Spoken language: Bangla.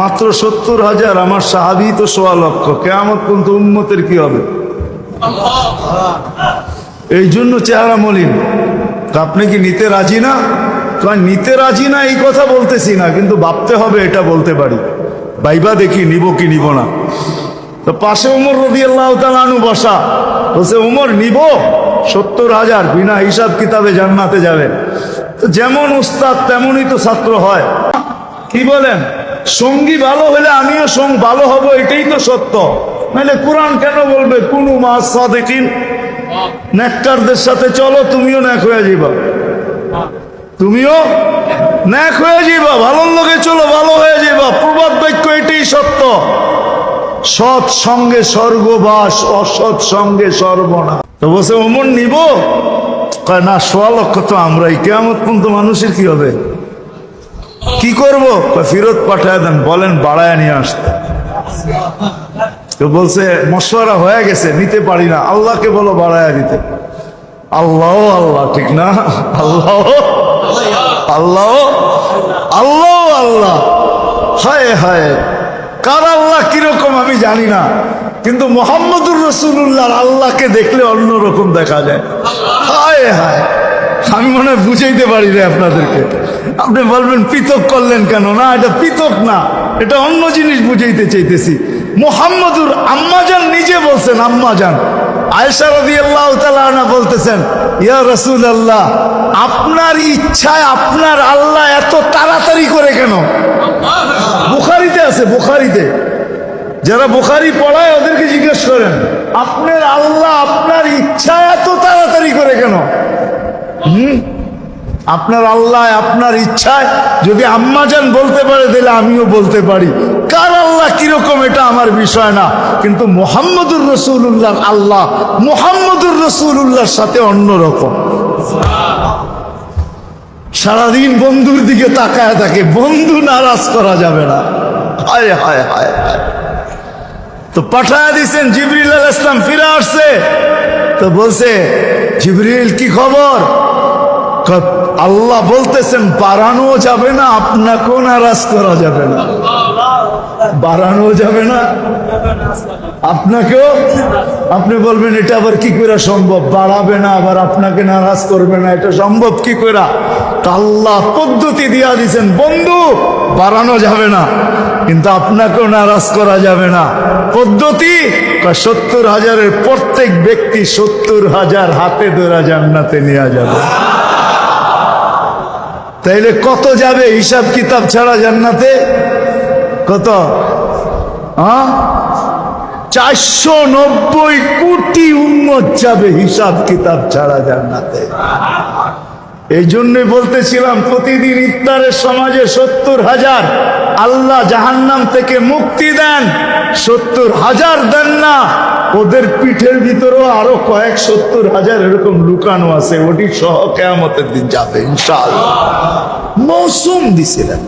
মাত্র সত্তর হাজার আমার সাহাবি তো সোয়া লক্ষ। কেমন পর্যন্ত উন্মতের কি হবে? এই জন্য চেহারা মলিন। আপনি কি নিতে রাজি না? কয় নিতে রাজি না, এই কথা বলতেছি না, কিন্তু ভাবতে হবে এটা বলতে পারি। বাইবা দেখি, নিব কি নিব না। তো পাশে উমর রবি আল্লাহ বসা। বলছে, উমর, নিব? সত্তর হাজার, বিনা হিসাব কিতাবে জান্নাতে যাবে। তো যেমন উস্তাদ তেমনই তো ছাত্র হয়। কি বলেন? সঙ্গী ভালো হলে আমিও সঙ্গ ভালো হব, এটাই তো সত্য। নাহলে কোরআন কেন বলবে? কোন মাস সাদেকিন। নেকটারদের সাথে চলো, তুমিও ন্যাক হয়ে যাবা তুমিও ন্যাক হয়ে যাবা ভালোর লোকে চলো, ভালো হয়ে যাবা প্রবাদ বাক্য এটাই সত্য। সৎ সঙ্গে স্বর্গবাস, অসৎ সঙ্গে সর্বনা তো বসে অমন নিব? না, সোয়া লক্ষ তো আমরাই। কেমন মানুষের কি হবে? কি করব? ফিরত পাঠায় দেন, বলেন বাড়ায় নিয়ে আসতে। তো বলছে, মশওয়ারা হয়ে গেছে, নিতে পারি না। আল্লাহকে বলো বাড়ায় দিতে। আল্লাহ আল্লাহ, ঠিক না? আল্লাহ আল্লাহ আল্লাহ আল্লাহ। হায় হায়। কার আল্লাহ কীরকম আমি জানি না। কিন্তু মোহাম্মদুর রসুল্লাহ আল্লাহকে দেখলে অন্যরকম দেখা যায়। হায় হায়। আমি মনে হয় বুঝাইতে পারি রে আপনাদেরকে। আপনি বলবেন, পৃথক করলেন কেন? না, এটা পৃথক না। এটা অন্য জিনিস বুঝাইতে চাইতেছি। মোহাম্মদুর আম্মাজান নিজে বলছেন, আম্মাজান। আয়সা রবি আল্লাহ তালা বলতেছেন, ইয়া রসুল আল্লাহ আপনার ইচ্ছায় আপনার আল্লাহ এত তাড়াতাড়ি করে কেন? বুখারিতে আছে, বুখারিতে। যারা বুখারি পড়ায়, ওদেরকে জিজ্ঞেস করেন, আপনার আল্লাহ আপনার ইচ্ছা এত তাড়াতাড়ি করে কেন? হুম? আপনার আল্লাহ, আপনার ইচ্ছায় যদি আম্মাজান বলতে পারে, তাহলে আমিও বলতে পারি। কার আল্লাহ কীরকম, এটা আমার বিষয় না। কিন্তু মোহাম্মদুর রসুল্লাহ আল্লাহ, মোহাম্মদুর রসুল্লাহর সাথে অন্যরকম। সারাদিন বন্ধুর দিকে তাকায় থাকে, বন্ধু নারাজ করা যাবে না। হায় হায় হায় হায়। তো পাঠায় দিছেন জিবরিল ইসলাম ফিরে আসছে। তো বলছে, জিবরিল, কি খবর? আল্লাহ বলতেছেন, বাড়ানো যাবে না, আপনাকেও নারাজ করা যাবে না। বাড়ানো যাবে না, আপনাকেও? আপনি বলবেন, এটা আবার কি করে সম্ভব? বাড়াবে না, আবার আপনাকে নারাজ করবে না, এটা সম্ভব কি করে? আল্লাহ পদ্ধতি দিয়া দিছেন, বন্ধু, বাড়ানো যাবে না, কিন্তু আপনাকেও নারাজ করা যাবে না। পদ্ধতি? সত্তর হাজারের প্রত্যেক ব্যক্তি সত্তর হাজার হাতে ধরা জান্নাতে নেওয়া যাবে। তাইলে কত যাবে হিসাব কিতাব ছাড়া জান্নাতে? কত? হ্যাঁ চারশো নব্বই কোটি উন্মত যাবে হিসাব কিতাব ছাড়া জান্নাতে। এই জন্যই বলতেছিলাম, প্রতিদিন ইফতারের সমাজে সত্তর হাজার আল্লাহ জাহান্নাম থেকে মুক্তি দেন, সত্তর হাজার দেন না। ওদের পিঠের ভিতরেও আরও কয়েক সত্তর হাজার এরকম লুকানো আছে, ওটি সহ কেয়ামতের দিন যাবে ইনশাল মৌসুম দিছিলেন